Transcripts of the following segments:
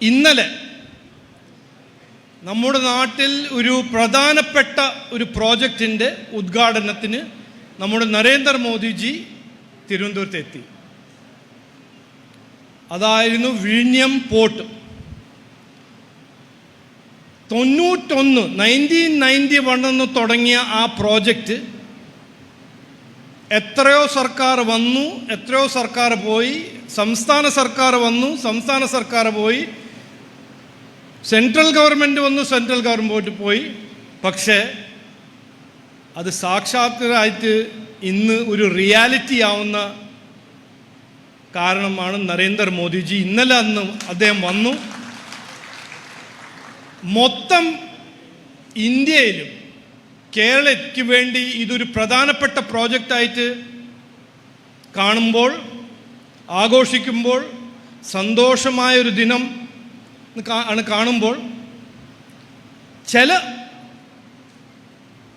ഇന്നലെ നമ്മുടെ നാട്ടിൽ ഒരു പ്രധാനപ്പെട്ട ഒരു പ്രോജക്റ്റിന്റെ ഉദ്ഘാടനത്തിന് നമ്മുടെ നരേന്ദ്രമോദിജി തിരുവനന്തപുരത്ത് എത്തി അതായിരുന്നു വിഴിഞ്ഞം പോർട്ട്. തൊണ്ണൂറ്റൊന്ന് നയന്റീൻ നയന്റി വണ്ണെന്ന് തുടങ്ങിയ ആ പ്രോജക്റ്റ് എത്രയോ സർക്കാർ വന്നു എത്രയോ സർക്കാർ പോയി സംസ്ഥാന സർക്കാർ വന്നു സംസ്ഥാന സർക്കാർ പോയി സെൻട്രൽ ഗവൺമെന്റ് വന്നു സെൻട്രൽ ഗവൺമെന്റ് പോയി. പക്ഷേ അത് സാക്ഷാത്കരായിട്ട് ഇന്ന് ഒരു റിയാലിറ്റി ആവുന്ന കാരണമാണ് നരേന്ദ്രമോദിജി ഇന്നലെ അന്ന് അദ്ദേഹം വന്നു. മൊത്തം ഇന്ത്യയിലും കേരളയ്ക്ക് വേണ്ടി ഇതൊരു പ്രധാനപ്പെട്ട പ്രോജക്റ്റായിട്ട് കാണുമ്പോൾ ആഘോഷിക്കുമ്പോൾ സന്തോഷമായൊരു ദിനം ആണ് കാണുമ്പോൾ ചില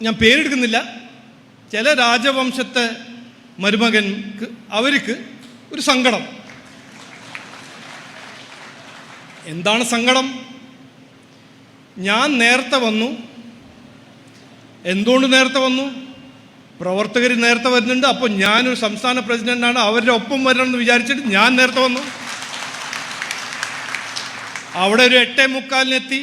ഞാൻ പേരെടുക്കുന്നില്ല ചില രാജവംശത്തെ മരുമകൻക്ക് അവർക്ക് ഒരു സങ്കടം. എന്താണ് സങ്കടം? ഞാൻ നേരത്തെ വന്നു. എന്തുകൊണ്ട് നേരത്തെ വന്നു? പ്രവർത്തകർ നേരത്തെ വരുന്നുണ്ട് അപ്പോൾ ഞാനൊരു സംസ്ഥാന പ്രസിഡന്റാണ് അവരുടെ ഒപ്പം വരണം എന്ന് വിചാരിച്ചിട്ട് ഞാൻ നേരത്തെ വന്നു. അവിടെ ഒരു എട്ടേ മുക്കാലിനെത്തി.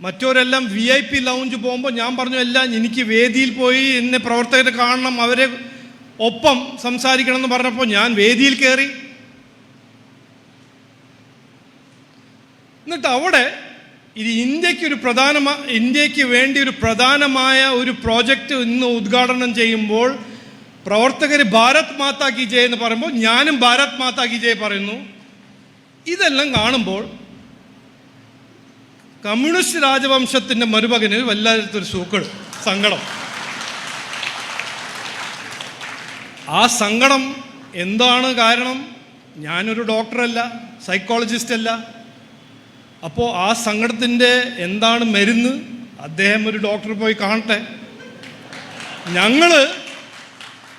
മറ്റവരെല്ലാം വി ഐ പി ലൗഞ്ച് പോകുമ്പോൾ ഞാൻ പറഞ്ഞു എല്ലാം എനിക്ക് വേദിയിൽ പോയി എന്നെ പ്രവർത്തകരെ കാണണം അവരെ ഒപ്പം സംസാരിക്കണം എന്ന് പറഞ്ഞപ്പോൾ ഞാൻ വേദിയിൽ കയറി എന്നിട്ട് അവിടെ ഇത് ഇന്ത്യയ്ക്ക് ഒരു പ്രധാന ഇന്ത്യയ്ക്ക് വേണ്ടി ഒരു പ്രധാനമായ ഒരു പ്രോജക്റ്റ് ഇന്ന് ഉദ്ഘാടനം ചെയ്യുമ്പോൾ പ്രവർത്തകർ ഭാരത് മാതാ കി ജയ് എന്ന് പറയുമ്പോൾ ഞാനും ഭാരത് മാതാ കി ജയ് പറയുന്നു. ഇതെല്ലാം കാണുമ്പോൾ കമ്മ്യൂണിസ്റ്റ് രാജവംശത്തിന്റെ മരുമകന് വല്ലാത്തൊരു സൂക്കട് സങ്കടം. ആ സങ്കടം എന്താണ് കാരണം? ഞാനൊരു ഡോക്ടറല്ല സൈക്കോളജിസ്റ്റ് അല്ല അപ്പോൾ ആ സങ്കടത്തിന്റെ എന്താണ് മരുന്ന്? അദ്ദേഹം ഒരു ഡോക്ടറെ പോയി കാണട്ടെ. ഞങ്ങൾ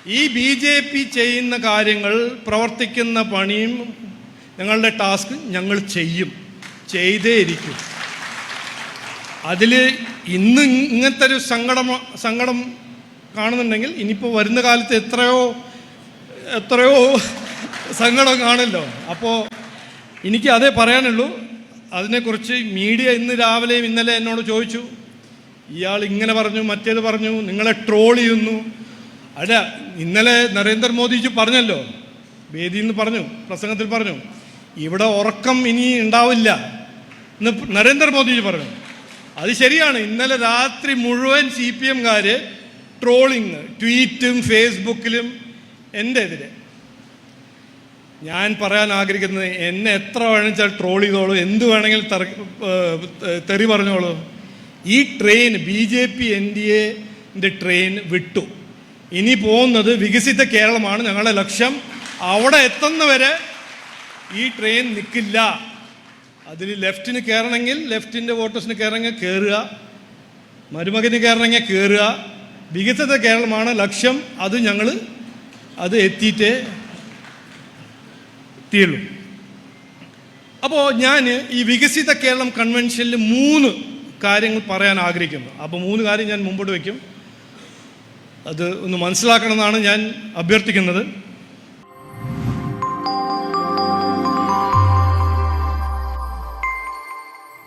ഈ ബി ജെ പി ചെയ്യുന്ന കാര്യങ്ങൾ പ്രവർത്തിക്കുന്ന പണിയും ഞങ്ങളുടെ ടാസ്ക് ഞങ്ങൾ ചെയ്യും. ചെയ്തേ ഇരിക്കും അതിൽ ഇന്ന് ഇങ്ങനത്തെ ഒരു സങ്കടം സങ്കടം കാണുന്നുണ്ടെങ്കിൽ ഇനിയിപ്പോൾ വരുന്ന കാലത്ത് എത്രയോ എത്രയോ സങ്കടം കാണല്ലോ അപ്പോൾ എനിക്ക് അതേ പറയാനുള്ളൂ. അതിനെക്കുറിച്ച് മീഡിയ ഇന്ന് രാവിലെയും ഇന്നലെ എന്നോട് ചോദിച്ചു. ഇയാൾ ഇങ്ങനെ പറഞ്ഞു മറ്റേത് പറഞ്ഞു നിങ്ങളെ ട്രോൾ ചെയ്യുന്നു. അല്ല ഇന്നലെ നരേന്ദ്രമോദിജി പറഞ്ഞല്ലോ. വേദിയിൽ നിന്ന് പറഞ്ഞു പ്രസംഗത്തിൽ പറഞ്ഞു. ഇവിടെ ഉറക്കം ഇനി ഉണ്ടാവില്ല എന്ന് നരേന്ദ്രമോദിജി പറഞ്ഞു അത് ശരിയാണ്. ഇന്നലെ രാത്രി മുഴുവൻ സി പി എംകാർ ട്രോളിങ് ട്വീറ്റും ഫേസ്ബുക്കിലും എന്റെ എതിരെ. ഞാൻ പറയാൻ ആഗ്രഹിക്കുന്നത് എന്നെ എത്ര വേണമെച്ചാൽ ട്രോൾ ചെയ്തോളൂ. എന്ത് വേണമെങ്കിലും തെറി പറഞ്ഞോളൂ. ഈ train B J P N D എന്റെ ട്രെയിൻ വിട്ടു. ഇനി പോകുന്നത് വികസിത കേരളമാണ് ഞങ്ങളുടെ ലക്ഷ്യം. അവിടെ എത്തുന്നവരെ ഈ ട്രെയിൻ നിൽക്കില്ല അതിൽ ലെഫ്റ്റിന് കയറണമെങ്കിൽ ലെഫ്റ്റിന്റെ വോട്ടേഴ്സിന് കയറണമെങ്കിൽ കയറുക മരുമകന് കയറണമെങ്കിൽ കയറുക വികസിത കേരളമാണ് ലക്ഷ്യം. അത് ഞങ്ങൾ അത് എത്തിയിട്ടേ എത്തിയുള്ളൂ അപ്പോൾ ഞാൻ ഈ വികസിത കേരളം കൺവെൻഷനിൽ മൂന്ന് കാര്യങ്ങൾ പറയാൻ ആഗ്രഹിക്കുന്നു. അപ്പോൾ മൂന്ന് കാര്യം ഞാൻ മുമ്പോട്ട് വയ്ക്കും അത് ഒന്ന് മനസ്സിലാക്കണമെന്നാണ് ഞാൻ അഭ്യർത്ഥിക്കുന്നത്.